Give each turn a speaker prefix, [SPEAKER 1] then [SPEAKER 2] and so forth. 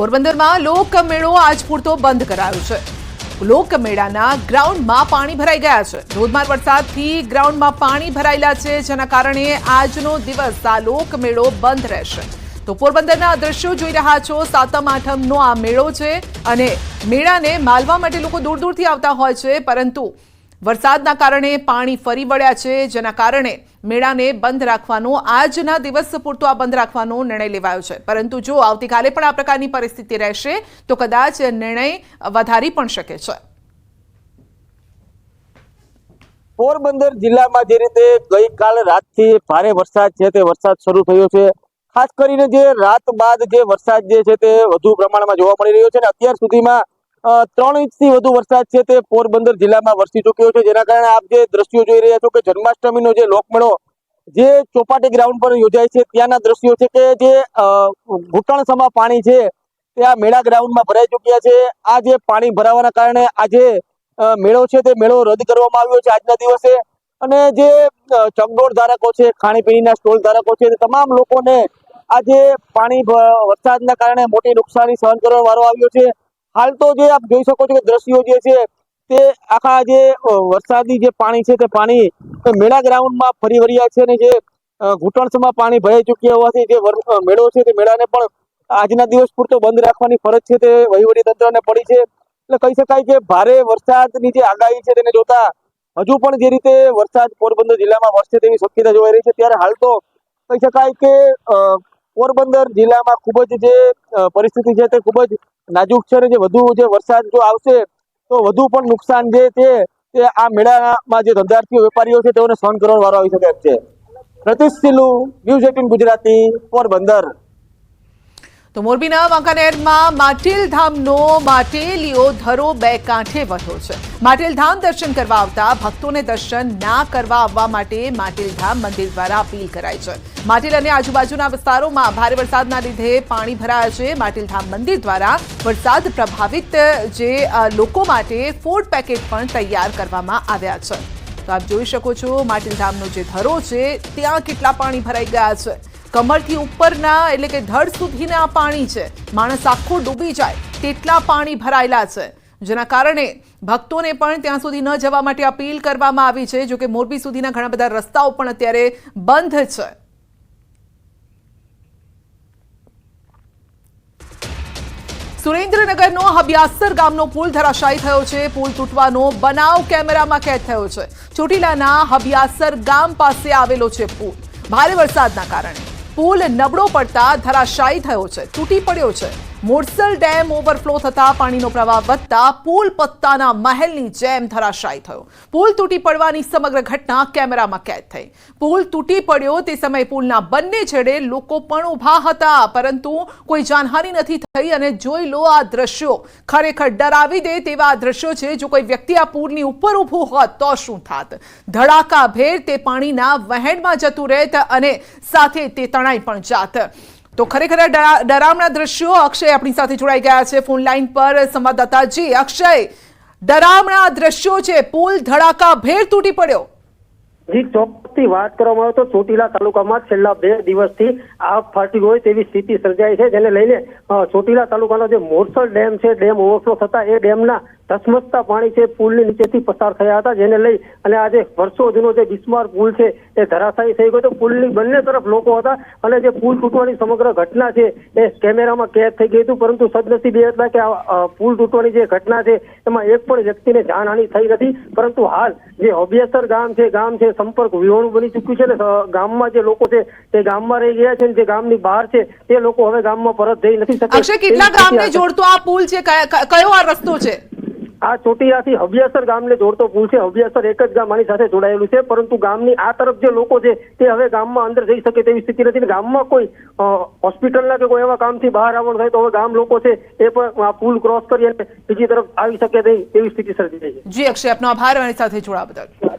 [SPEAKER 1] પોરબંદરમાં લોકમેળો આજ પૂરતો બંધ કરાયો છે. લોકમેળાના ગ્રાઉન્ડમાં પાણી ભરાઈ ગયા છે. ધોધમાર વરસાદથી ગ્રાઉન્ડમાં પાણી ભરાયેલા છે, જેના કારણે આજનો દિવસ આ લોકમેળો બંધ રહેશે. તો પોરબંદરના દ્રશ્યો જોઈ રહ્યા છો, સાતમ, આઠમનો આ મેળો છે અને મેળાને માલવા માટે લોકો દૂર દૂરથી આવતા હોય છે, પરંતુ વરસાદના કારણે પાણી ફરી વળ્યા છે, જેના કારણે મેળાને બંધ રાખવાનો, આજના દિવસ પૂરતો આ બંધ રાખવાનો નિર્ણય લેવાયો છે. પરંતુ જો આવતીકાલે પણ આ પ્રકારની પરિસ્થિતિ રહેશે, તો કદાચ નિર્ણય વધારી પણ શકે છે.
[SPEAKER 2] પોરબંદર જિલ્લામાં જે રીતે ગઈકાલ રાતથી ભારે વરસાદ છે, તે વરસાદ શરૂ થયો છે. ખાસ કરીને જે રાત બાદ જે વરસાદ જે છે, તે વધુ પ્રમાણમાં જોવા મળી રહ્યો છે અને અત્યાર સુધીમાં ત્રણ ઇંચથી વધુ વરસાદ છે તે પોરબંદર જિલ્લામાં વરસી ચૂક્યો છે. જેના કારણે આપ જે દ્રશ્યો જોઈ રહ્યા છો કે જન્માષ્ટમીનો જે લોકમેળો, જે ચોપાટી ગ્રાઉન્ડ પર યોજાય છે, ત્યાંના દ્રશ્યો છે કે જે ઘૂંટણ સમા પાણી છે, તે આ મેળા ગ્રાઉન્ડમાં ભરાઈ ચૂક્યા છે. આ જે પાણી ભરાવાના કારણે આજે મેળો છે તે મેળો રદ કરવામાં આવ્યો છે આજના દિવસે. અને જે ચકડોળ ધારકો છે, ખાણીપીણીના સ્ટોલ ધારકો છે તમામ લોકોને આજે પાણી વરસાદના કારણે મોટી નુકસાની સહન કરવાનો વારો આવ્યો છે. હાલ તો જે આપ જોઈ શકો છો કે દ્રશ્યો જે છે તે આખા જે વરસાદી જે પાણી છે તે પાણી મેળા ગ્રાઉન્ડમાં ફરી વળ્યા છે અને જે ઘૂંટણસમાં પાણી ભરાઈ ચૂક્યા હોવાથી જે મેળો છે તે મેળાને પણ આજના દિવસ પૂરતો બંધ રાખવાની ફરજ છે તે વહીવટી તંત્રને પડી છે. એટલે કહી શકાય કે ભારે વરસાદની જે આગાહી છે તેને જોતા હજુ પણ જે રીતે વરસાદ પોરબંદર જિલ્લામાં વરસે તેવી શક્યતા જોવાઈ રહી છે, ત્યારે હાલ તો કહી શકાય કે પોરબંદર જિલ્લામાં ખૂબ જ જે પરિસ્થિતિ છે તે ખૂબ જ નાજુક છે અને જે વધુ જે વરસાદ જો આવશે, તો વધુ પણ નુકસાન જે છે તે આ મેળામાં જે ધંધાર્થીઓ, વેપારીઓ છે તેઓને સહન કરવાનો વારો આવી શકે છે. પ્રતિશ સિલુ ન્યૂઝ એટીન ગુજરાતી પોરબંદર.
[SPEAKER 1] તો મોરબીના વાંકાનેરમાં માટેલ ધામનો માટેલીઓ ધરો બે કાંઠે વધ્યો છે. માટેલ ધામ દર્શન કરવા આવતા ભક્તોને દર્શન ના કરવા આવવા માટે માટેલ ધામ મંદિર દ્વારા અપીલ કરાઈ છે. માટેલ અને આજુબાજુના વિસ્તારોમાં ભારે વરસાદના લીધે પાણી ભરાયા છે. માટેલ ધામ મંદિર દ્વારા વરસાદ પ્રભાવિત જે લોકો માટે ફૂડ પેકેટ પણ તૈયાર કરવામાં આવ્યા છે. તો આપ જોઈ શકો છો માટેલ ધામનો જે ધરો છે, ત્યાં કેટલા પાણી ભરાઈ ગયા છે. કમરથી ઉપરના એટલે કે ધડ સુધીના પાણી છે. માણસ આખો ડૂબી જાય. તેટલા પાણી ભરાયેલા છે. જેના કારણે ભક્તોને પણ ત્યાં સુધી ન જવા માટે અપીલ કરવામાં આવી છે. જો કે મોરબી સુધીના ઘણા બધા રસ્તાઓ પણ અત્યારે બંધ છે. સુરેન્દ્રનગરનો હબિયાસર ગામનો પુલ ધરાશાયી થયો છે. પુલ તૂટવાનો બનાવ કેમેરામાં કેદ થયો છે. ચોટીલાના હબિયાસર ગામ પાસે આવેલો છે પુલ. ભારે વરસાદના કારણે. પુલ નબળો પડતા ધરાશાયી થયો છે તૂટી પડ્યો છે. મોરસલ ડેમ ઓવરફ્લો થતા પાણીનો પ્રવાહ વધતા પુલ પત્તાના મહેલની જેમ ધરાશાયી થયો. પુલ તૂટી પડવાની સમગ્ર ઘટના કેમેરામાં કેદ થઈ. પુલ તૂટી પડ્યો તે સમયે પુલના બંને છેડે લોકો પણ ઊભા હતા, પરંતુ કોઈ જાનહાનિ નથી થઈ અને જોઈ લો આ દ્રશ્યો. ખરેખર ડરાવી દે તેવા દ્રશ્યો છે, જો કોઈ વ્યક્તિ આ પુલની ઉપર ઊભું હોત તો શું થાત? ધડાકા ભેર તે પાણીના વહેણમાં જતું રહેત અને સાથે તે તણાઈ પણ જાત. તો ખરેખર ડરામણા દ્રશ્યો અક્ષય આપણી સાથે જોડાઈ ગયા છે. ફોન લાઈન પર સંવાદદાતાજી, અક્ષય, ડરામણા દ્રશ્યો છે. પુલ ધડાકા ભેર તૂટી પડ્યો.
[SPEAKER 3] જી, ચોક્કસથી વાત કરવામાં આવે તો ચોટીલા તાલુકામાં છેલ્લા બે દિવસથી આગ ફાટી હોય તેવી સ્થિતિ સર્જાઈ છે, જેને લઈને ચોટીલા તાલુકાનો જે મોરસલ ડેમ છે, ડેમ ઓવરફ્લો થતા એ ડેમના ધસમસતા પાણી છે પુલની નીચેથી પસાર થયા હતા જેને લઈ અને આજે વર્ષો જૂનો જે બિસ્માર પુલ છે એ ધરાશાયી થઈ ગયો તો પુલની બંને તરફ લોકો હતા અને જે પુલ તૂટવાની સમગ્ર ઘટના છે એ કેમેરામાં કેદ થઈ ગઈ હતું. પરંતુ સદનસીબે એ હતા કે આ પુલ તૂટવાની જે ઘટના છે એમાં એક પણ વ્યક્તિને જાનહાનિ થઈ નથી. પરંતુ હાલ જે અભ્યાસર ગામ છે ગામ છે સંપર્ક વિહોણું બની ચૂક્યું છે ને ગામમાં જે લોકો છે તે ગામમાં રહી ગયા છે જે ગામની બહાર છે તે લોકો હવે ગામમાં પરત જઈ નથી શકે
[SPEAKER 1] અક્ષય કેટલા ગામને જોડતો આ પુલ છે? કયો આ રસ્તો છે?
[SPEAKER 3] આ ચોટીયાથી હબિયાસર ગામને જોડતો પુલ છે. હબિયાસર એક જ ગામ આની સાથે જોડાયેલું છે. પરંતુ ગામની આ તરફ જે લોકો છે, તે હવે ગામમાં અંદર જઈ શકે તેવી સ્થિતિ નથી ગામમાં કોઈ હોસ્પિટલના કે કોઈ એવા કામથી બહાર આવવાનું થાય તો હવે ગામ લોકો છે, એ પણ આ પુલ ક્રોસ કરી અને બીજી તરફ આવી શકે નહીં એવી સ્થિતિ સર્જાઈ છે.
[SPEAKER 1] જી અક્ષય, આપનો આભાર અમારી સાથે જોડાવા બદલ.